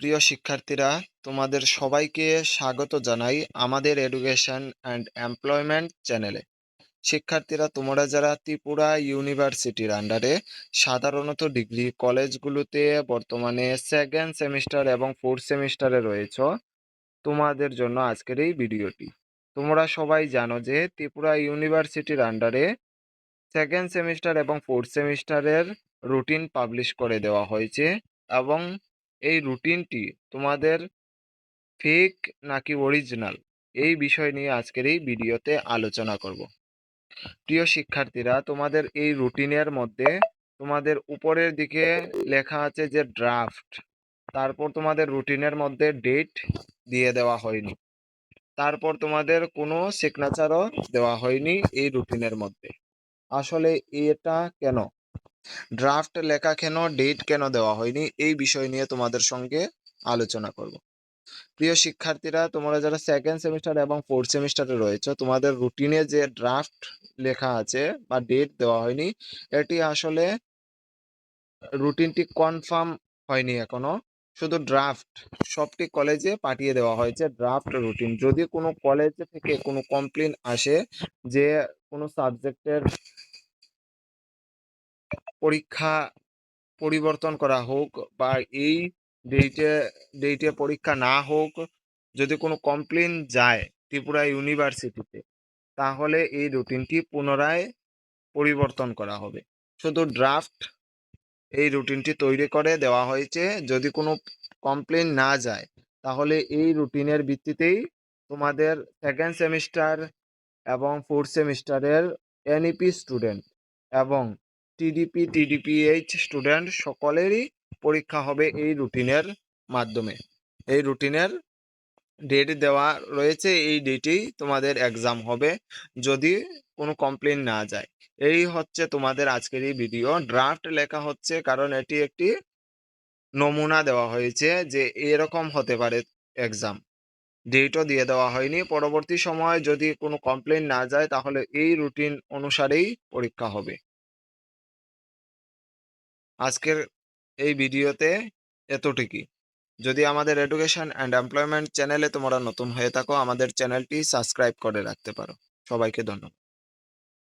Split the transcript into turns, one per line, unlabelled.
প্রিয় শিক্ষার্থীরা, তোমাদের সবাইকে স্বাগত জানাই আমাদের এডুকেশন অ্যান্ড এমপ্লয়মেন্ট চ্যানেলে শিক্ষার্থীরা, তোমরা যারা ত্রিপুরা ইউনিভার্সিটির আন্ডারে সাধারণত ডিগ্রি কলেজগুলোতে বর্তমানে সেকেন্ড সেমিস্টার এবং ফোর্থ সেমিস্টারে রয়েছ, তোমাদের জন্য আজকের এই ভিডিওটি তোমরা সবাই জানো যে, ত্রিপুরা ইউনিভার্সিটির আন্ডারে সেকেন্ড সেমিস্টার এবং ফোর্থ সেমিস্টারের রুটিন পাবলিশ করে দেওয়া হয়েছে এবং এই রুটিনটি তোমাদের ফেক নাকি অরিজিনাল এই বিষয় নিয়ে আজকের এই ভিডিওতে আলোচনা করব। প্রিয় শিক্ষার্থীরা, তোমাদের এই রুটিনের মধ্যে তোমাদের উপরের দিকে লেখা আছে যে ড্রাফট তারপর তোমাদের রুটিনের মধ্যে ডেট দিয়ে দেওয়া হয়নি, তারপর তোমাদের কোনো সিগনেচারও দেওয়া হয়নি এই রুটিনের মধ্যে। আসলে এটা কেন? ড্রাফট লেখা কেন ডেট কেন দেওয়া হয়নি, এই বিষয় নিয়ে তোমাদের সঙ্গে আলোচনা করব। প্রিয় শিক্ষার্থীরা, তোমরা যারা সেকেন্ড সেমিস্টার এবং ফোর্থ সেমিস্টারে রয়েছে, তোমাদের রুটিনে যে ড্রাফট লেখা আছে বা ডেট দেওয়া হয়নি, এটি আসলে রুটিনটি কনফার্ম হয়নি এখনও। শুধু ড্রাফট সবটি কলেজে পাঠিয়ে দেওয়া হয়েছে ড্রাফট রুটিন যদি কোনো কলেজ থেকে কোনো কমপ্লেন আসে যে কোনো সাবজেক্টের পরীক্ষা পরিবর্তন করা হোক বা এই ডেটে ডেটে পরীক্ষা না হোক, যদি কোনো কমপ্লেন যায় ত্রিপুরা ইউনিভার্সিটিতে তাহলে এই রুটিনটি পুনরায় পরিবর্তন করা হবে। শুধু ড্রাফট এই রুটিনটি তৈরি করে দেওয়া হয়েছে। যদি কোনো কমপ্লেন না যায়, তাহলে এই রুটিনের ভিত্তিতেই তোমাদের সেকেন্ড সেমিস্টার এবং ফোর্থ সেমিস্টারের এনইপি স্টুডেন্ট এবং টিডিপি টিডিপিএইচ স্টুডেন্ট সকলেরই পরীক্ষা হবে এই রুটিনের মাধ্যমে। এই রুটিনের ডেট দেওয়া রয়েছে, এই ডেটেই তোমাদের এক্সাম হবে যদি কোনো কমপ্লেন না যায়। এই হচ্ছে তোমাদের আজকের এই ভিডিও ড্রাফট লেখা হচ্ছে কারণ এটি একটি নমুনা দেওয়া হয়েছে যে এরকম হতে পারে এক্সাম ডেটও দিয়ে দেওয়া হয়নি। পরবর্তী সময় যদি কোনো কমপ্লেন না যায় তাহলে এই রুটিন অনুসারেই পরীক্ষা হবে। আজকের এই ভিডিওতে এতটুকুই। যদি আমাদের এডুকেশন অ্যান্ড এমপ্লয়মেন্ট চ্যানেলে তোমরা নতুন হয়ে থাকো, আমাদের চ্যানেলটি সাবস্ক্রাইব করে রাখতে পারো। সবাইকে ধন্যবাদ।